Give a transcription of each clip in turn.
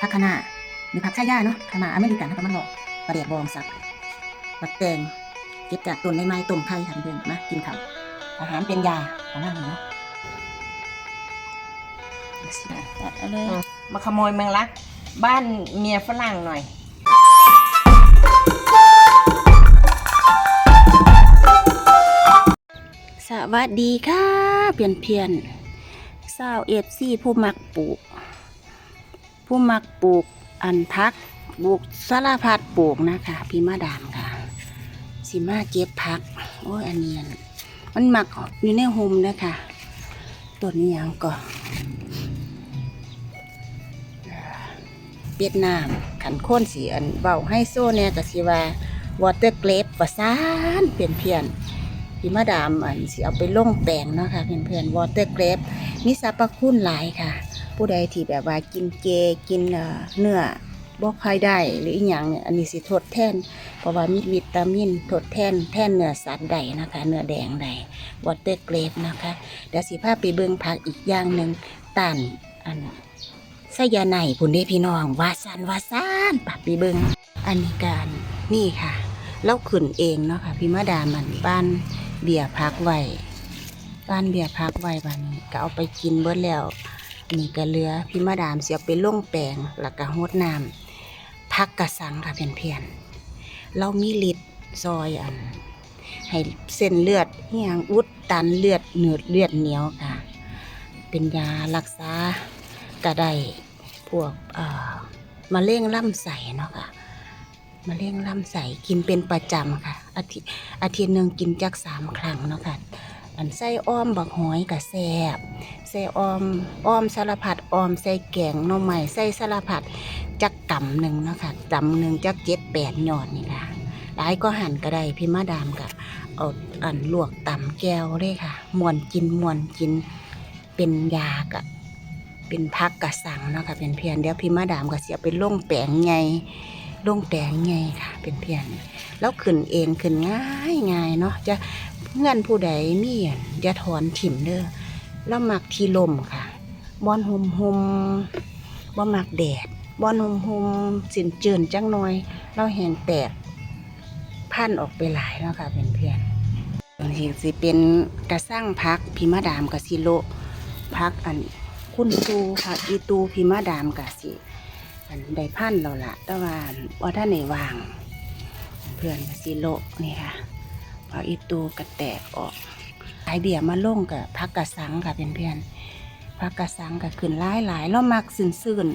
ผักคะน้าหรือผักชายาเนาะคะน้าอเมริกันนะคะมันหลอกปลาแดกบองสับบักแตงเก็บจากต้นไม้ไม้ต้มไข่ทำเดินมากินข้าวอาหารเป็นยาของนั่นเนาะตัดเอาเลยมาขโมยแมงลัก บ้านเมียฝรั่งหน่อยสวัสดีค่ะเพียนเพียนสาวเอฟซีผู้มักปลูก ผู้มักปลูกอันพักปลูกสารพัดปลูกนะคะ พี่มาดามค่ะสิมาเก็บพัก โอ้ยอันเนียนมันหมักอยู่ในโฮมนะคะต้นนี้ยังก่อนเวียดนามขันโค้นสีอันเบาให้โซ่เนี่ยก็สิว่าวอเตอร์เกรปประสานเปลี่ยนเพียนพี่มาดามอันสิเอาไปล่งแปลงเนาะค่ะเพื่อนๆวอเตอร์เกรปมีสรรพคุณหลายค่ะ ผู้ใดที่แบบว่ากินเจกินเนื้อบ่ค่อยได้หรืออีหยังเนี่ยอันนี้สิทดแทน เพราะว่ามีวิตามินทดแทนแทนเนื้อสัตว์ใดนะคะเนื้อแดงใดวอเตอร์เกรปนะคะเดี๋ยวสิพาไปเบิ่งผักอีกอย่างหนึ่งต้านอันไสยาไนพุ่นเด้พี่น้องวาซันวาซานปะไปเบิ่งอันนี้การนี่ค่ะเราขึ้นเองเนาะค่ะพี่มาดามันบ้านเบียร์พักไว้บ้านเบียร์พักไว้บานนี้ก็เอาไปกินเบิดแล้ว นนี่ก็เหลือพี่มาดามเสียไปล่งแปลงแล้วก็หดน้ำพักกระสังค่ะเพียนๆเรามีฤทธิ์ซอยอัน ให้เส้นเลือดเหียงอุดตันเลือดเนือดเลือดเหนียวค่ะ เป็นยารักษากระได้พวกเอ่อมะเร็งลำไส้เนาะค่ะมะเร็งลำไส้กินเป็นประจำค่ะ อาทิตย์อาทิตย์หนึ่งกินจักสามครั้งเนาะค่ะ อันไส้อ้อมบักหอยกับแซบไส้อ้อมอ้อมสารพัดอ้อมใส่แกงน่อไม้ใส่สารพัดจักกำหนึ่งเนาะค่ะกำหนึ่งจักเจ็ดแปดหยอดนี่ค่ะหลายก็หั่นก็ได้พี่มาดามกับเอาอันลวกตำแก้วเลยค่ะมวนกินมวนกินเป็นยากะเป็นพักกะสังเนาะค่ะเป็นเพียนเดี๋ยวพี่มาดามก็เสียไปลงแปลงไงลงแปลงไงค่ะ เป็นเพียนแล้วขึ้นเองขึ้นง่ายง่ายเนาะจะ เงื่อนผู้ใดมีอะอย่าถอนถิ่มเด้อแล้วมักที่ลมค่ะบอนหุมหุมบ่มักแดดบอนหุมหุมสินเจือนจังน่อย เราแหงแตกพันออกไปหลายเนาะค่ะเป็นเพื่อนบางทีสิเป็นกระสร้างพักพิมาดามกับสิโลพักอันคุณตูค่ะอีตูพิมาดามกับสิอันได้พันเราละแต่ว่าว่าถ้าในวาง เพื่อนก็สิโลนี่ค่ะ พอาอีตูกระแตกออกหลายเบียมาลงกับพักกระสังค่ะเพื่อนๆพักกระสังก็ขึ้นหลายหลายๆแล้วมักซื่น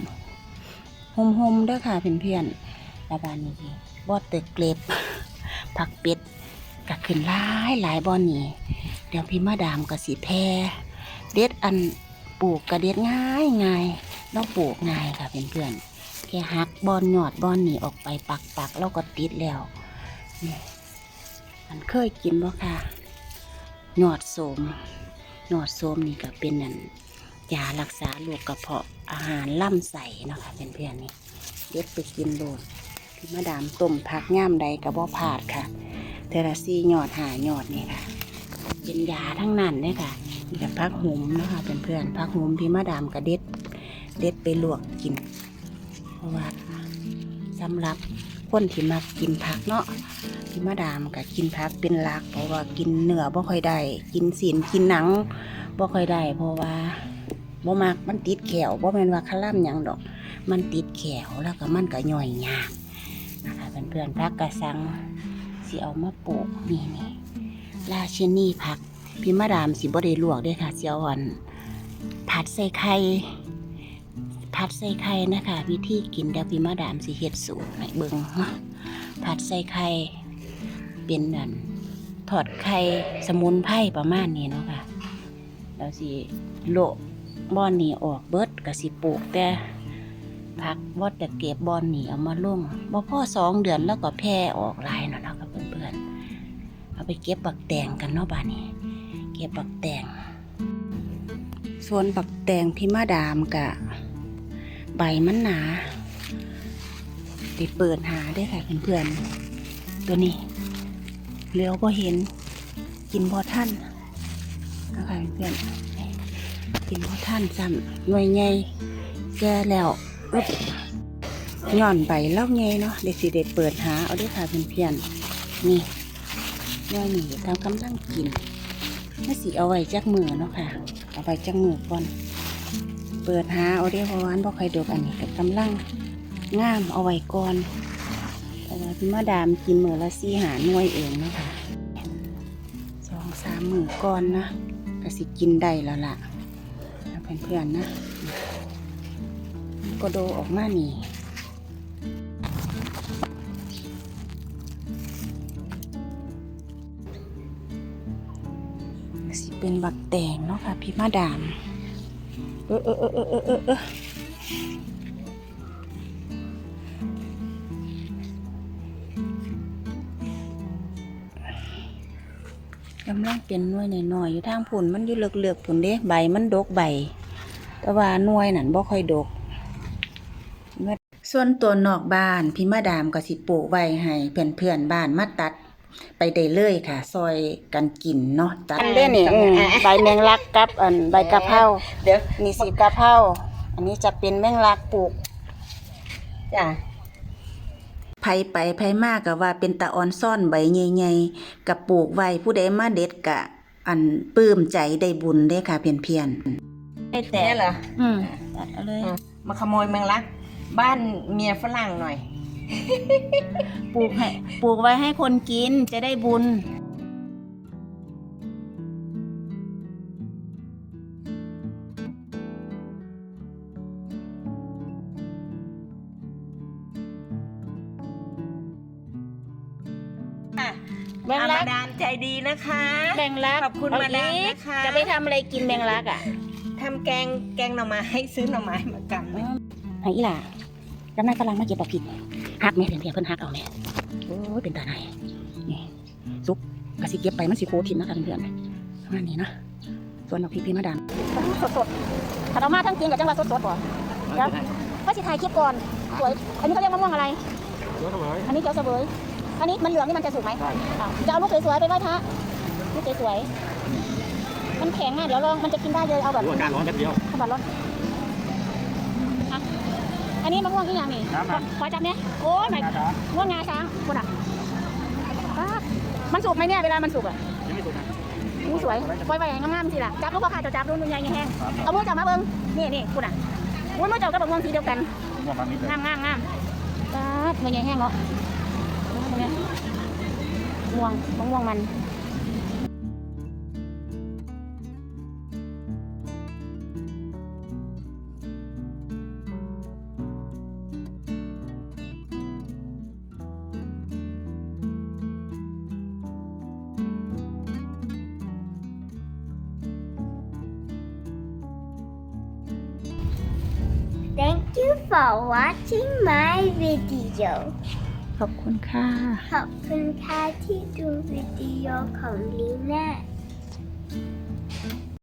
ๆหมมๆด้อค่ะเพื่อนๆแล้วบานนี้บอดเตอเกล็บผักเป็ดก็ขึ้นหลายหลายบอนนี้เดี๋ยวพี่มาดามก็สีแพรเด็ดอันปลูกกระเด็ดง่ายง่ายๆเราปลูกง่ายค่ะเพื่อนๆแค่หักบอนหยอดบอนนี่ออกไปปักปักๆแล้วก็ติดแล้วนี่ันเคยกินบ่ค่ะหยอดโสมหยอดโสมนี่ก็เป็นนั่นยารักษาโรคกระเพาะอาหารล่ำใส่เนาะคะเป็นเพื่อนๆนี่เด็ดไปกินโลดพี่มาดามต้มผักย่ามใดกระบ่พลาดค่ะเทราซีหยอดหาหยอดนี่ค่ะ เป็นยาทั้งนั้นเลยค่ะนี่กับพักหุมนะคะเป็นเพื่อนพักหุมพี่มาดามกระเด็ดเด็ดไปลวกกิน เพราะว่าสำหรับ คนที่มักกินผักเนาะพี่มาดามก็กินผักเป็นหลัก เพราะว่ากินเนื้อบ่ค่อยได้กินสีนกินหนังบ่ค่อยได้เพราะว่าบ่มักมันติดแขวบ่แม่นว่าคล่ำหยังดอก มันติดแขวแล้วก็มันก็ย่อยยากนะคะเพื่อนๆผักกระสังสิเอามาปลูกนี่นี่ราชินีผักพี่มาดามสิบ่ได้ลวกด้วยค่ะเสิเอาอันผัดใส่ไข่ ผัดใส่ไข่นะคะ วิธีกินเดี๋ยวพี่มาดามสิเฮ็ดสูตรให้เบิ่งผัดใส่ไข่เป็นนั่นทอดไข่สมุนไพรประมาณนี้เนาะค่ะแล้วสิโละบอนนี่ออกเบิดก็สิปลูกแต่ผักวอดแต่เก็บบอนนี่เอามาลงบ่พอสองเดือนแล้วก็แพร่ออกลายเนาะเนาะกับเพื่อนๆเอาไปเก็บบักแตงกันเนาะบ้านนี้เก็บบักแตงส่วนบักแตงพี่มาดามกะ ใบมันหนาไปเปิดหาได้ค่ะเพื่อนๆ ตัวนี้เลี้ยวพอเห็น กินพอท่านนะคะเพื่อนๆกินพอท่านซ้ำหน่วยใหญ่แก่แล้วอึ๊บย้อนใบเล่าไงเนาะเดี๋ยวสิเด็เปิดหาเอาเด้ค่ะเพื่อนๆนี่น้อยนี่ทำกำลังกินน่าสิเอาไว้จักมือเนาะค่ะ เอาไว้จักมือก่อน เปิดหาเอาได้เพราะวาอันบ่ใครดอกอันนี้ก็กำลังงามเอาไว้ก่อนแต่ว่าพี่มาดามกินมือละสี่หาหน่วยเองนะคะสองสามมือก่อนนะก็สิกินได้แล้วล่ะนะเพื่อนๆนะก็โดออกมานี่สิเป็นบักแตงเนาะค่ะพี่มาดาม เออเออเออเออเออเออกำลังเป็นหน่วยหน่อยๆอยู่ทางผุนมันอยู่เลือกๆผุนเด้ใบมันดกใบ แต่ว่าหน่วยนั่นบ่ค่อยดก ส่วนตัวนอกบ้านพี่มาดามก็สิปลูกไว้ให้เพื่อนเพื่อนๆบ้านมาตัด ไปได้เลยค่ะ ซอยกันกินเนาะตัดเด้นี่ใบแมงลักกับอันใบกะเพราเดี๋ยวนี่สิกะเพราอันนี้จะเป็นแมงลักปลูก จ้ะไผไปไผมากก็ว่าเป็นตะออนซ่อนใบใหญ่ๆกับปลูกไว้ผู้ใดมาเด็ดกะ อันปลื้มใจได้บุญเด้ค่ะเพียนไอ้แต่เหรอๆอืมตัดเอาเลย มาขโมยแมงลัก บ้านเมียฝรั่งหน่อย ปลูกให้ปลูกไว้ให้คนกินจะได้บุญ แมงลักอามาดามใจดีนะคะแมงลักขอบคุณเอมาดามอีกนะคะจะไปทำอะไรกินแมงลักอะทำแกงแกงหน่อไม้ให้ซื้อหน่อไม้มากำไว้ไอ้อีหล่ะกำนันกำลังมาเก็บดอกผิด หักแม่เพียนเพียนเพิ่นหักเอาแม่โอ้ยเป็นตาไหนนี่ซุกกะสิเก็บไปมันสิโคทิมนะคะเพื่อนๆประมาณนี้เนาะส่วนดอกพริกพี่มาดามสดสดๆถ้าเรามาทั้งจริงกับจังหวัดสดสดๆบ่เดี๋ยวก็สิถ่ายคลิปก่อนสวยอันนี้เขาเรียกมะม่วงอะไรอันนี้เจียวเสวยอันนี้มันเหลืองนี่มันจะสุกไหมอะจะเอาลูกสวยๆไปไหว้พระลูกสวยๆมันแข็งอะเดี๋ยวลองมันจะกินได้เลยเอาแบบอากาศร้อนแป๊บเดียวข้าวผัดรสอะ อันนี้มะม่วงที่ยังนี่น้ำมัน ขอจับเนี่ยโอ้ยไหนม่วงงาช้างคุณอะอะมันสุกไหมเนี่ยเวลามันสุกอะยังไม่สุกนะอู้สวยปล่อยไปงามๆสิล่ะจับลูกพ่อค่ะจะจับดูนุ่นใหญ่แห้งเอามือจับมาเบิ้งนี่นี่คุณอะอุ้ยมือจับกับมะม่วงสีเดียวกันผมว่ามันนิดเลยงามงามงามปาดมันยังแห้งเนาะตรงเนี้ยม่วงมะม่วงมัน you for watching my video ขอบคุณค่ะ ขอบคุณค่ะที่ดูวิดีโอของลีน่า